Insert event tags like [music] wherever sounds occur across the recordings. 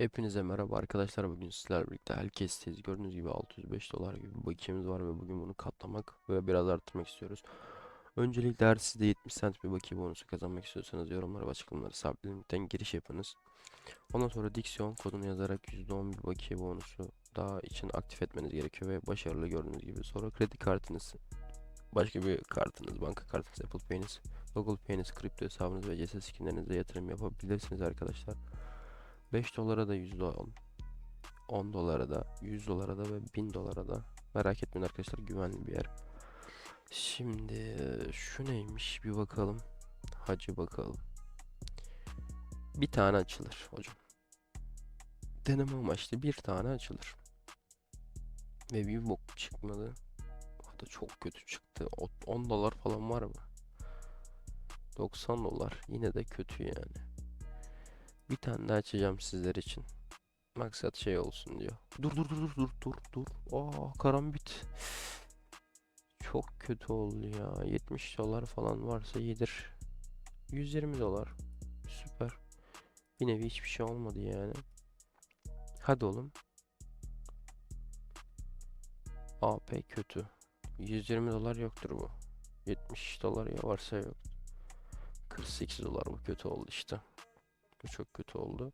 Hepinize merhaba arkadaşlar. Bugün sizlerle birlikte herkesteyiz. Gördüğünüz gibi 605 dolar gibi bir bakiyemiz var ve bugün bunu katlamak ve biraz arttırmak istiyoruz. Öncelikle eğer siz de 70 cent bir bakiye bonusu kazanmak istiyorsanız yorumlara ve açıklamalara sabit linkten giriş yapınız. Ondan sonra diksiyon kodunu yazarak %10 bir bakiye bonusu daha için aktif etmeniz gerekiyor ve başarılı gördüğünüz gibi. Sonra kredi kartınız, başka bir kartınız, banka kartınız, Apple Pay'iniz, Google Pay'iniz, kripto hesabınız ve CS skinlerinize yatırım yapabilirsiniz arkadaşlar. 5 dolara da 100 dolar 10 dolara da 100 dolara da ve 1000 dolara da merak etmeyin arkadaşlar güvenli bir yer. Şimdi şu neymiş bir bakalım. Hacı bakalım. Bir tane açılır hocam. Deneme amaçlı bir tane açılır. Ve bir bok çıkmadı. Da çok kötü çıktı. O- 10 dolar falan var mı? 90 dolar. Yine de kötü yani. Bir tane daha açacağım sizler için. Maksat şey olsun diyor. Dur dur dur dur dur dur dur. Aa karambit. Çok kötü oldu ya. 70 dolar falan varsa yedir. 120 dolar. Süper. Bir nevi hiçbir şey olmadı yani. Hadi oğlum. AP kötü. 120 dolar yoktur bu. 70 dolar ya varsa yok. 48 dolar bu kötü oldu işte. Bu çok kötü oldu.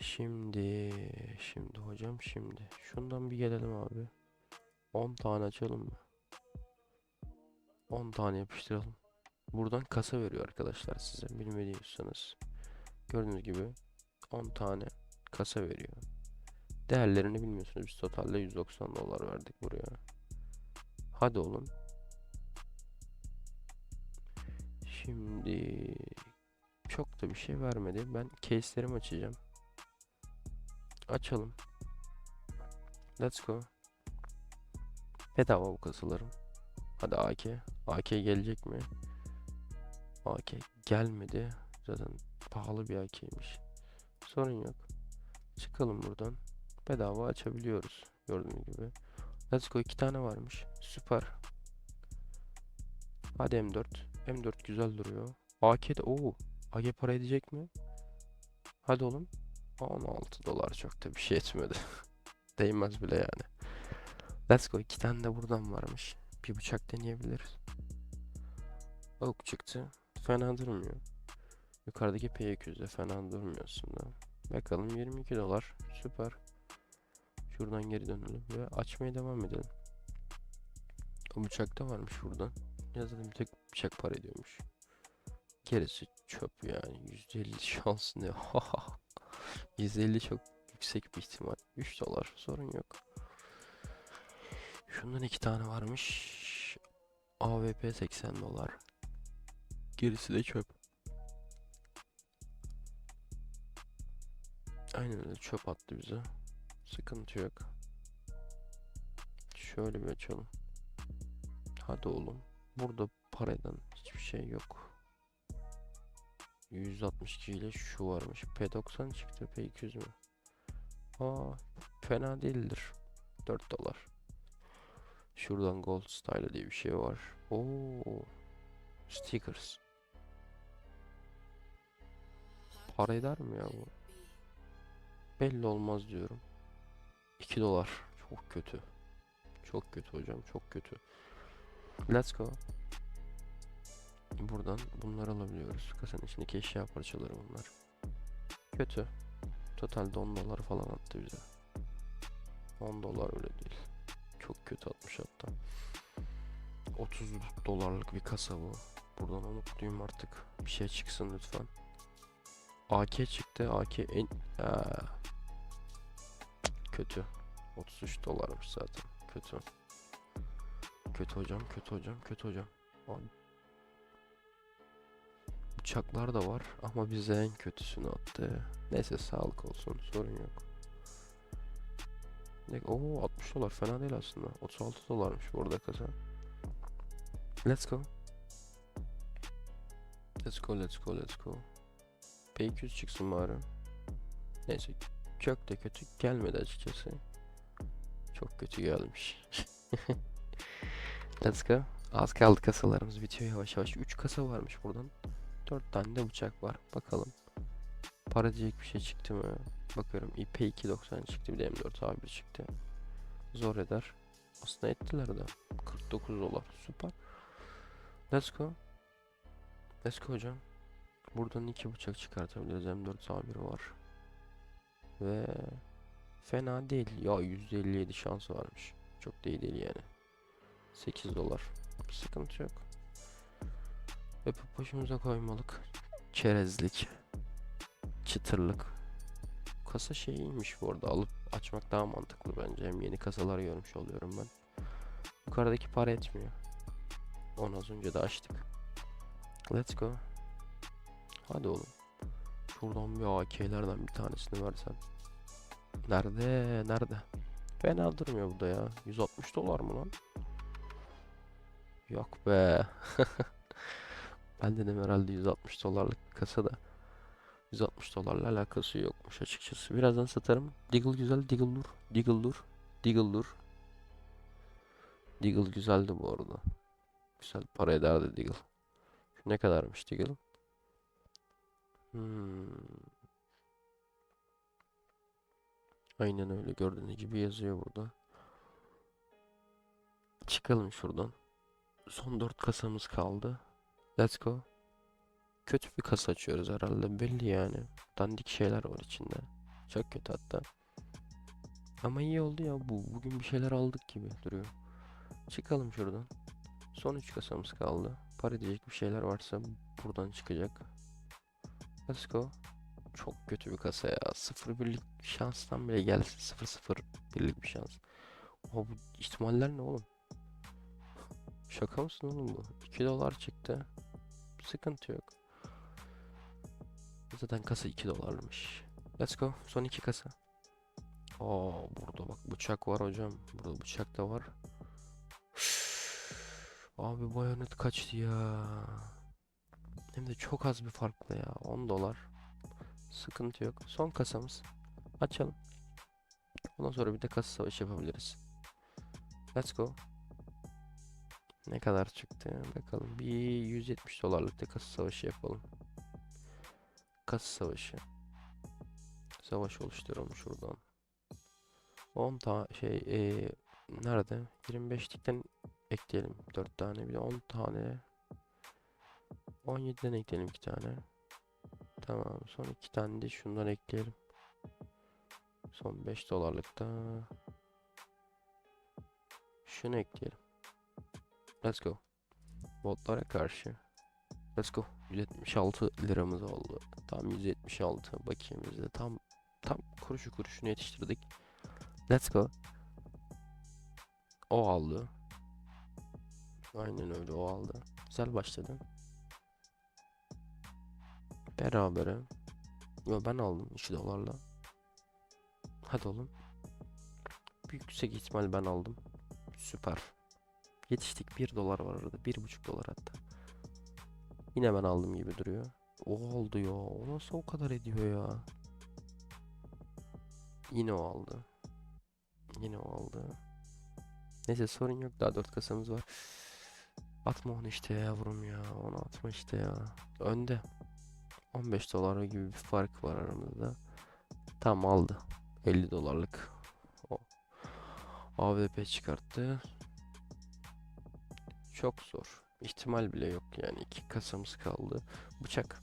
Şimdi, şimdi hocam şimdi. Şundan bir gelelim abi. 10 tane açalım mı? 10 tane yapıştıralım. Buradan kasa veriyor arkadaşlar size bilmediyseniz. Gördüğünüz gibi 10 tane kasa veriyor. Değerlerini bilmiyorsunuz. Biz totalde 190 dolar verdik buraya. Hadi oğlum. Şimdi çok da bir şey vermedi. Ben case'lerimi açacağım. Açalım. Let's go. Bedava bu kasalarım. Hadi AK. AK gelecek mi? AK gelmedi. Zaten pahalı bir AK'ymiş. Sorun yok. Çıkalım buradan. Bedava açabiliyoruz. Gördüğünüz gibi. Let's go. iki tane varmış. Süper. Hadi M4. M4 güzel duruyor. AK de ooo. AG para edecek mi? Hadi oğlum. 16 dolar çok da bir şey etmedi. [laughs] Değmez bile yani. Let's go. İki tane de buradan varmış. Bir bıçak deneyebiliriz. Ok çıktı. Fena durmuyor. Yukarıdaki P200 de fena durmuyor aslında. Bakalım 22 dolar. Süper. Şuradan geri dönelim ve açmaya devam edelim. O bıçak da varmış buradan. Yazalım tek bıçak para ediyormuş. Gerisi çöp yani. %50 şans ne? [laughs] %50 çok yüksek bir ihtimal. 3 dolar sorun yok. Şundan iki tane varmış. AWP 80 dolar. Gerisi de çöp. Aynen öyle çöp attı bize. Sıkıntı yok. Şöyle bir açalım. Hadi oğlum. Burada paradan hiçbir şey yok. 162 ile şu varmış. P90 çıktı. P200 mü? Aa, fena değildir. 4 dolar. Şuradan Gold Style diye bir şey var. Oo. Stickers. Para eder mi ya bu? Belli olmaz diyorum. 2 dolar. Çok kötü. Çok kötü hocam. Çok kötü. Let's go. Buradan bunları alabiliyoruz. Kasanın içindeki eşya parçaları bunlar. Kötü. Totalde 10 dolar falan attı bize. 10 dolar öyle değil. Çok kötü atmış hatta. 30 dolarlık bir kasa bu. Buradan umutluyum artık. Bir şey çıksın lütfen. AK çıktı. AK en... Aa. Kötü. 33 dolarmış zaten. Kötü. Kötü hocam, kötü hocam, kötü hocam. Abi. Bıçaklar da var ama bize en kötüsünü attı. Neyse sağlık olsun, sorun yok. Oo 60 dolar fena değil aslında. 36 dolarmış burada kasa. Let's go. Let's go, let's go, let's go. P200 çıksın bari. Neyse çok da kötü gelmedi açıkçası. Çok kötü gelmiş. [laughs] Let's go. Az kaldı kasalarımız bitiyor yavaş yavaş. 3 kasa varmış buradan. 4 tane de bıçak var. Bakalım. Para diyecek bir şey çıktı mı? Bakıyorum IP 2.90 çıktı bir de M4 A1 çıktı. Zor eder. Aslında ettiler de. 49 dolar. Süper. Let's go. Let's go hocam. Buradan iki bıçak çıkartabiliriz. M4 A1 var. Ve fena değil. Ya %57 şansı varmış. Çok iyi değil yani. 8 dolar. Sıkıntı yok. Öpüp başımıza koymalık. Çerezlik. Çıtırlık. Kasa şey iyiymiş bu arada. Alıp açmak daha mantıklı bence. Hem yeni kasalar görmüş oluyorum ben. Yukarıdaki para etmiyor. Onu az önce de açtık. Let's go. Hadi oğlum. Şuradan bir AK'lerden bir tanesini versen. Nerede? Nerede? Fena durmuyor bu da ya. 160 dolar mı lan? Yok be. [laughs] Ben dedim herhalde 160 dolarlık kasa da 160 dolarla alakası yokmuş açıkçası. Birazdan satarım. Deagle güzel, Deagle dur. Deagle dur. Deagle dur. Deagle güzeldi bu arada. Güzel para ederdi Deagle. Şu ne kadarmış Deagle? Hmm. Aynen öyle gördüğünüz gibi yazıyor burada. Çıkalım şuradan. Son 4 kasamız kaldı. Let's go. Kötü bir kasa açıyoruz herhalde belli yani. Dandik şeyler var içinde. Çok kötü hatta. Ama iyi oldu ya bu. Bugün bir şeyler aldık gibi duruyor. Çıkalım şuradan. Son 3 kasamız kaldı. Para edecek bir şeyler varsa buradan çıkacak. Let's go. Çok kötü bir kasa ya. 0 birlik şanstan bile gelsin. 0 0 birlik bir şans. Oha bu ihtimaller ne oğlum? Şaka mısın oğlum bu? 2 dolar çıktı. Sıkıntı yok. Zaten kasa 2 dolarmış. Let's go. Son iki kasa. Aa burada bak bıçak var hocam. Burada bıçak da var. [sighs] Abi bayonet kaçtı ya. Hem de çok az bir farkla ya. 10 dolar. Sıkıntı yok. Son kasamız. Açalım. Ondan sonra bir de kasa savaşı yapabiliriz. Let's go. Ne kadar çıktı? Bakalım. Bir 170 dolarlık da kasa savaşı yapalım. Kasa savaşı. Savaş oluşturalım şuradan. 10 tane şey e, nerede? 25'likten ekleyelim 4 tane bir de 10 tane 17'den ekleyelim 2 tane. Tamam son 2 tane de şundan ekleyelim. Son 5 dolarlık da şunu ekleyelim. Let's go. Botlara karşı. Let's go. 176 liramız oldu. Tam 176 bakiyemizde. Tam tam kuruşu kuruşunu yetiştirdik. Let's go. O aldı. Aynen öyle o aldı. Güzel başladı. Berabere. Yo ben aldım 2 dolarla. Hadi oğlum. Büyük yüksek ihtimal ben aldım. Süper. Yetiştik 1 dolar var arada. 1,5 dolar hatta. Yine ben aldım gibi duruyor. O oldu ya. O nasıl o kadar ediyor ya? Yine o aldı. Yine o aldı. Neyse sorun yok. Daha 4 kasamız var. Atma onu işte yavrum ya. Onu atma işte ya. Önde. 15 dolar gibi bir fark var aramızda. Tam aldı. 50 dolarlık. O. AWP çıkarttı. Çok zor. İhtimal bile yok yani. iki kasamız kaldı. Bıçak.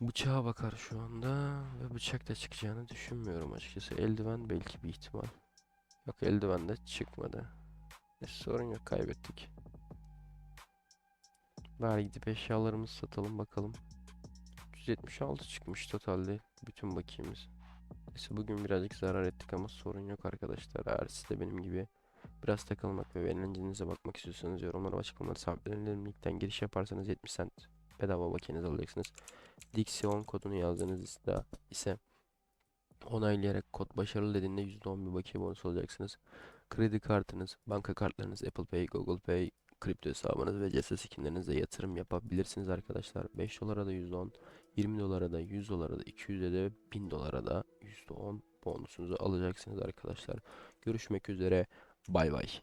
Bıçağa bakar şu anda ve bıçak da çıkacağını düşünmüyorum açıkçası. Eldiven belki bir ihtimal. Yok eldiven de çıkmadı. E, sorun yok kaybettik. Bari gidip eşyalarımızı satalım bakalım. 176 çıkmış totalde bütün bakiyemiz. Neyse bugün birazcık zarar ettik ama sorun yok arkadaşlar. Eğer siz de benim gibi biraz takılmak ve eğlencenize bakmak istiyorsanız yorumlara açıklamaları sabitlenilen linkten giriş yaparsanız 70 cent bedava bakiyenizi alacaksınız. Dixion kodunu yazdığınızda ise onaylayarak kod başarılı dediğinde %10 bir bakiye bonus alacaksınız. Kredi kartınız, banka kartlarınız, Apple Pay, Google Pay, kripto hesabınız ve CS skinlerinize yatırım yapabilirsiniz arkadaşlar. 5 dolara da %10, 20 dolara da, 100 dolara da, 200'e de, 1000 dolara da %10 bonusunuzu alacaksınız arkadaşlar. Görüşmek üzere. Bay bay.